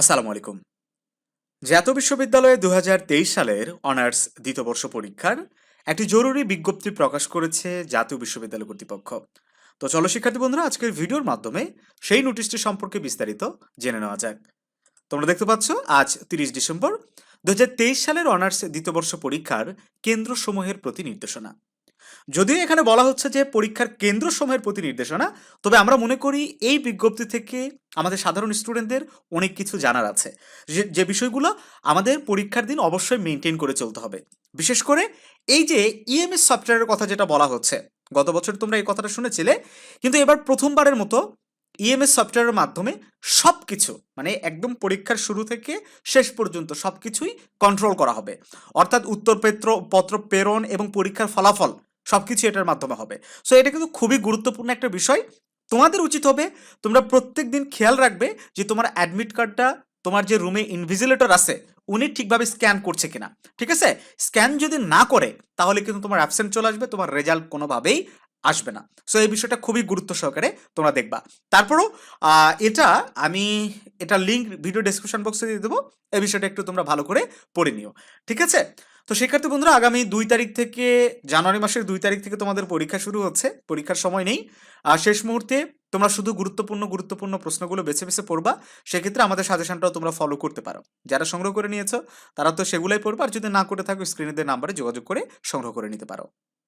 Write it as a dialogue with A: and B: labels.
A: আসসালামু আলাইকুম। জাতীয় বিশ্ববিদ্যালয়ে দু সালের অনার্স দ্বিতীয় বর্ষ পরীক্ষার একটি জরুরি বিজ্ঞপ্তি প্রকাশ করেছে জাতীয় বিশ্ববিদ্যালয় কর্তৃপক্ষ। তো চলো শিক্ষার্থী বন্ধুরা, আজকের ভিডিওর মাধ্যমে সেই নোটিশটি সম্পর্কে বিস্তারিত জেনে নেওয়া যাক। তোমরা দেখতে পাচ্ছ, আজ তিরিশ ডিসেম্বর দু হাজার তেইশ সালের অনার্স দ্বিতীয় বর্ষ পরীক্ষার কেন্দ্রসমূহের প্রতি নির্দেশনা। যদিও এখানে বলা হচ্ছে যে পরীক্ষার কেন্দ্রসমূহের প্রতি নির্দেশনা, তবে আমরা মনে করি এই বিজ্ঞপ্তি থেকে আমাদের সাধারণ স্টুডেন্টদের অনেক কিছু জানার আছে। যে যে বিষয়গুলো আমাদের পরীক্ষার দিন অবশ্যই মেনটেন করে চলতে হবে। বিশেষ করে এই যে ইএমএস সফটওয়্যারের কথা যেটা বলা হচ্ছে, গত বছর তোমরা এই কথাটা শুনেছিলে, কিন্তু এবার প্রথমবারের মতো ইএমএস সফটওয়্যারের মাধ্যমে সব কিছু মানে একদম পরীক্ষার শুরু থেকে শেষ পর্যন্ত সব কিছুই কন্ট্রোল করা হবে। অর্থাৎ উত্তরপত্র, পত্র প্রেরণ এবং পরীক্ষার ফলাফল সব কিছু এটার মাধ্যমে হবে। সো এটা কিন্তু খুবই গুরুত্বপূর্ণ একটা বিষয়। তোমাদের উচিত হবে, তোমরা প্রত্যেক দিন খেয়াল রাখবে যে তোমার অ্যাডমিট কার্ডটা তোমার যে রুমে ইনভিজিলেটর আছে, উনি ঠিকভাবে স্ক্যান করছে কিনা। ঠিক আছে? স্ক্যান যদি না করে, তাহলে কিন্তু তোমার অ্যাবসেন্ট চলে আসবে, তোমার রেজাল্ট কোনোভাবেই আসবে না। সো এই বিষয়টা খুবই গুরুত্ব সহকারে তোমরা দেখবা। তারপরও এটা আমি, এটা লিঙ্ক ভিডিও ডেসক্রিপশন বক্সে দিয়ে দেবো। এই বিষয়টা একটু তোমরা ভালো করে পড়ে নিও। ঠিক আছে? তো শিক্ষার্থী বন্ধুরা, আগামী দুই তারিখ থেকে, জানুয়ারি মাসের দুই তারিখ থেকে তোমাদের পরীক্ষা শুরু হচ্ছে। পরীক্ষার সময় নেই। আর শেষ মুহূর্তে তোমরা শুধু গুরুত্বপূর্ণ গুরুত্বপূর্ণ প্রশ্নগুলো বেছে বেছে পড়বা। সেক্ষেত্রে আমাদের সাজেশনটাও তোমরা ফলো করতে পারো। যারা সংগ্রহ করে নিয়েছো, তারা তো সেগুলোই পড়বা। আর যদি না করে থাকো স্ক্রিনে নাম্বারে যোগাযোগ করে সংগ্রহ করে নিতে পারো।